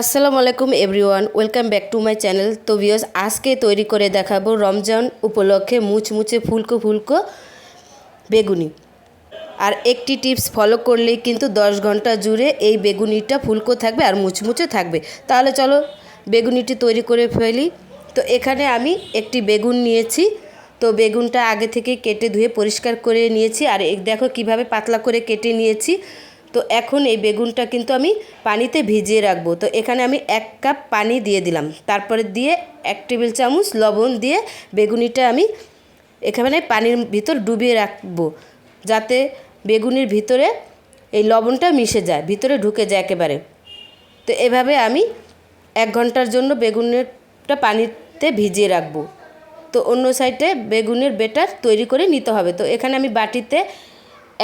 আসসালামু আলাইকুম everyone, welcome back to my channel. তো ভিউয়ার্স, আজকে তৈরি করে দেখাবো রমজান উপলক্ষে মুচমুচে ফুলকো ফুলকো বেগুনি। আর একটি টিপস ফলো করলেই কিন্তু দশ ঘণ্টা জুড়ে এই বেগুনিটা ফুলকো থাকবে আর মুচমুচে থাকবে। তাহলে চলো বেগুনিটি তৈরি করে ফেলি। তো এখানে আমি একটি বেগুন নিয়েছি। তো বেগুনটা আগে থেকে কেটে ধুয়ে পরিষ্কার করে নিয়েছি। আর দেখো কীভাবে পাতলা করে কেটে নিয়েছি। তো এখন এই বেগুনটা কিন্তু আমি পানিতে ভিজিয়ে রাখব। তো এখানে আমি এক কাপ পানি দিয়ে দিলাম। তারপরে দিয়ে এক টেবিল চামচ লবণ দিয়ে বেগুনিটা আমি এখানে পানির ভিতর ডুবিয়ে রাখব যাতে বেগুনির ভিতরে এই লবণটা মিশে যায়, ভিতরে ঢুকে যায় একেবারে। তো এভাবে আমি এক ঘণ্টার জন্য বেগুনেরটা পানিতে ভিজিয়ে রাখব। তো অন্য সাইডে বেগুনের বেটার তৈরি করে নিতে হবে। তো এখানে আমি বাটিতে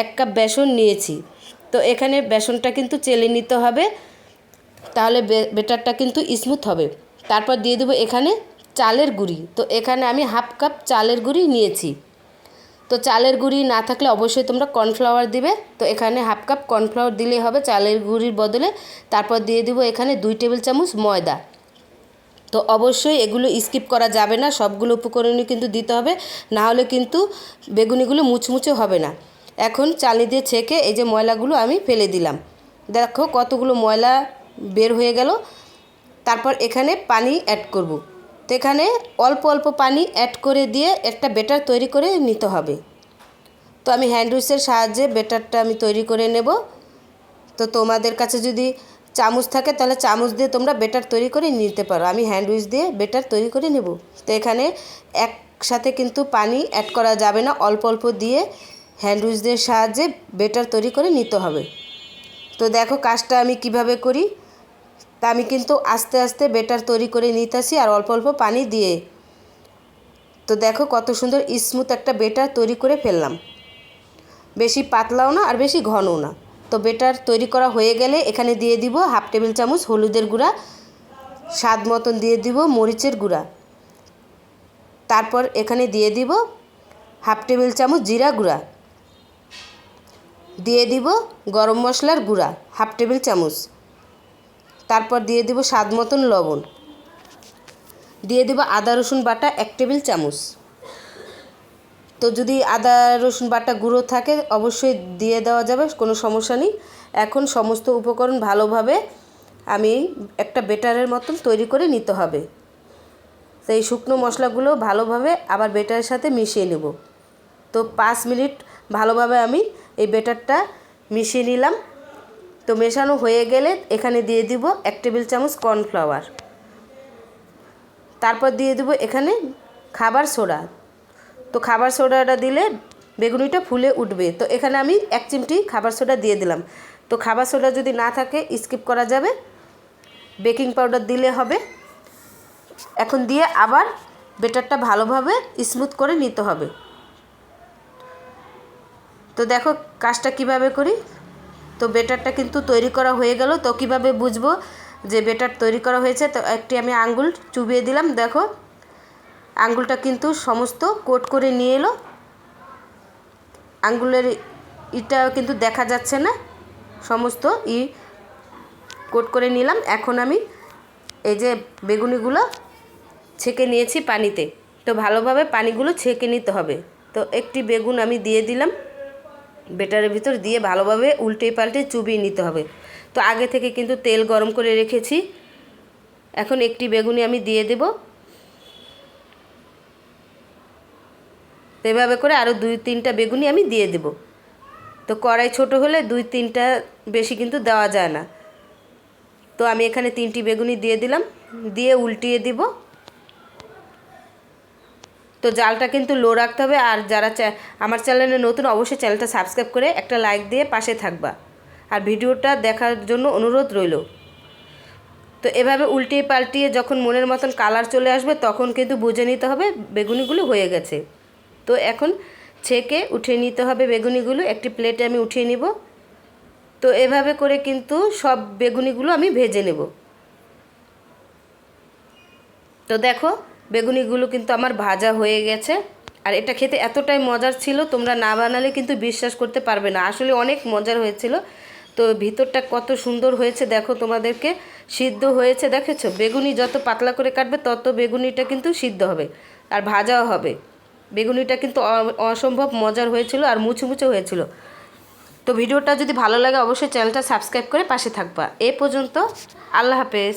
এক কাপ বেসন নিয়েছি। তো এখানে বেসনটা কিন্তু চেলে নিতে হবে, তাহলে বেটারটা কিন্তু স্মুথ হবে। তারপর দিয়ে দেবো এখানে চালের গুঁড়ি। তো এখানে আমি হাফ কাপ চালের গুঁড়ি নিয়েছি। তো চালের গুঁড়ি না থাকলে অবশ্যই তোমরা কর্নফ্লাওয়ার দিবে। তো এখানে হাফ কাপ কর্নফ্লাওয়ার দিলেই হবে চালের গুঁড়ির বদলে। তারপর দিয়ে দিব এখানে দুই টেবিল চামচ ময়দা। তো অবশ্যই এগুলো স্কিপ করা যাবে না, সবগুলো উপকরণই কিন্তু দিতে হবে। না হলে কিন্তু বেগুনিগুলো মুচমুচে হবে না। এখন চালি দিয়ে ছেঁকে এই যে ময়লাগুলো আমি ফেলে দিলাম। দেখো কতগুলো ময়লা বের হয়ে গেল। তারপর এখানে পানি অ্যাড করব। তো এখানে অল্প অল্প পানি অ্যাড করে দিয়ে একটা বেটার তৈরি করে নিতে হবে। তো আমি হ্যান্ড উইচের সাহায্যে বেটারটা আমি তৈরি করে নেব। তো তোমাদের কাছে যদি চামচ থাকে তাহলে চামচ দিয়ে তোমরা বেটার তৈরি করে নিতে পারো। আমি হ্যান্ড উইচ দিয়ে বেটার তৈরি করে নেব। তো এখানে একসাথে কিন্তু পানি অ্যাড করা যাবে না। অল্প অল্প দিয়ে হ্যান্ড উইচ দিয়ে সাহায্যে বেটার তৈরি করে নিতে হবে। তো দেখো কাজটা আমি কীভাবে করি। তা আমি কিন্তু আস্তে আস্তে বেটার তৈরি করে নিতেছি আর অল্প অল্প পানি দিয়ে। তো দেখো কত সুন্দর স্মুথ একটা বেটার তৈরি করে ফেললাম। বেশি পাতলাও না আর বেশি ঘনও না। তো বেটার তৈরি করা হয়ে গেলে এখানে দিয়ে দিব হাফ টেবিল চামচ হলুদের গুঁড়া, স্বাদ মতন দিয়ে দিব মরিচের গুঁড়া। তারপর এখানে দিয়ে দিব হাফ টেবিল চামচ জিরা গুঁড়া। দিয়ে দিব গরম মশলার গুঁড়া, হাফ টেবিল চামচ। তারপর দিয়ে দিব স্বাদ মতন লবণ। দিয়ে দিব আদা, রসুন বাটা, এক টেবিল চামচ। তো যদি আদা, রসুন বাটা গুঁড়ো থাকে, অবশ্যই দিয়ে দেওয়া যাবে, কোনো সমস্যা নেই। এখন সমস্ত উপকরণ ভালোভাবে আমি একটা বেটারের মতন তৈরি করে নিতে হবে। তো এই শুকনো মশলাগুলো ভালোভাবে আবার বেটারের সাথে মিশিয়ে নেব। তো পাঁচ মিনিট ভালোভাবে আমি এই বেটারটা মিশিয়ে নিলাম। তো মেশানো হয়ে গেলে এখানে দিয়ে দিব এক টেবিল চামচ কর্নফ্লাওয়ার। তারপর দিয়ে দেবো এখানে খাবার সোডা। তো খাবার সোডাটা দিলে বেগুনিটা ফুলে উঠবে। তো এখানে আমি এক চিমটি খাবার সোডা দিয়ে দিলাম। তো খাবার সোডা যদি না থাকে, স্কিপ করা যাবে। বেকিং পাউডার দিলে হবে। এখন দিয়ে আবার বেটারটা ভালোভাবে স্মুথ করে নিতে হবে। তো দেখো কাজটা কীভাবে করি? তো বেটারটা কিন্তু তৈরি করা হয়ে গেল। তো কীভাবে বুঝব যে বেটার তৈরি করা হয়েছে? তো একটি আমি আঙ্গুল চুবিয়ে দিলাম, দেখো। আঙ্গুলটা কিন্তু সমস্ত কোট করে নিয়ে এলো। আঙ্গুলের ইটা কিন্তু দেখা যাচ্ছে না। সমস্ত ই কোট করে নিলাম। এখন আমি এই যে বেগুনিগুলো ছেঁকে নিয়েছি পানিতে। তো ভালোভাবে পানিগুলো ছেঁকে নিতে হবে। তো একটি বেগুন আমি দিয়ে দিলাম। বেটারের ভিতর দিয়ে ভালোভাবে উল্টে পাল্টে চুবিয়ে নিতে হবে। তো আগে থেকে কিন্তু তেল গরম করে রেখেছি। এখন একটি বেগুনি আমি দিয়ে দেব। এভাবে করে আরও দুই তিনটা বেগুনি আমি দিয়ে দেব। তো কড়াই ছোট হলে দুই তিনটা বেশি কিন্তু দেওয়া যায় না। তো আমি এখানে তিনটি বেগুনি দিয়ে দিলাম। দিয়ে উল্টিয়ে দিব। তো জালটা কিন্তু লো রাখতে হবে। আর যারা আমার চ্যানেলে নতুন, অবশ্যই চ্যানেলটা সাবস্ক্রাইব করে একটা লাইক দিয়ে পাশে থাকবা। আর ভিডিওটা দেখার জন্য অনুরোধ রইল। তো এভাবে উল্টিয়ে পাল্টিয়ে যখন মনের মতন কালার চলে আসবে, তখন কিন্তু বুঝে নিতে হবে বেগুনিগুলো হয়ে গেছে। তো এখন ছেঁকে উঠিয়ে নিতে হবে বেগুনিগুলো। একটি প্লেটে আমি উঠিয়ে নিব। তো এভাবে করে কিন্তু সব বেগুনিগুলো আমি ভেজে নেব। তো দেখো বেগুনিগুলো কিন্তু আমার ভাজা হয়ে গেছে। আর এটা খেতে এতটাই মজার ছিল, তোমরা না বানালে কিন্তু বিশ্বাস করতে পারবে না। আসলে অনেক মজার হয়েছিল। তো ভিতরটা কত সুন্দর হয়েছে, দেখো তোমাদেরকে। সিদ্ধ হয়েছে, দেখেছ? বেগুনি যত পাতলা করে কাটবে, তত বেগুনিটা কিন্তু সিদ্ধ হবে। আর ভাজাও হবে। বেগুনিটা কিন্তু অসম্ভব মজার হয়েছিল আর মুচমুচে হয়েছিল। তো ভিডিওটা যদি ভালো লাগে, অবশ্যই চ্যানেলটা সাবস্ক্রাইব করে পাশে থাকবা। এ পর্যন্ত, আল্লাহ হাফেজ।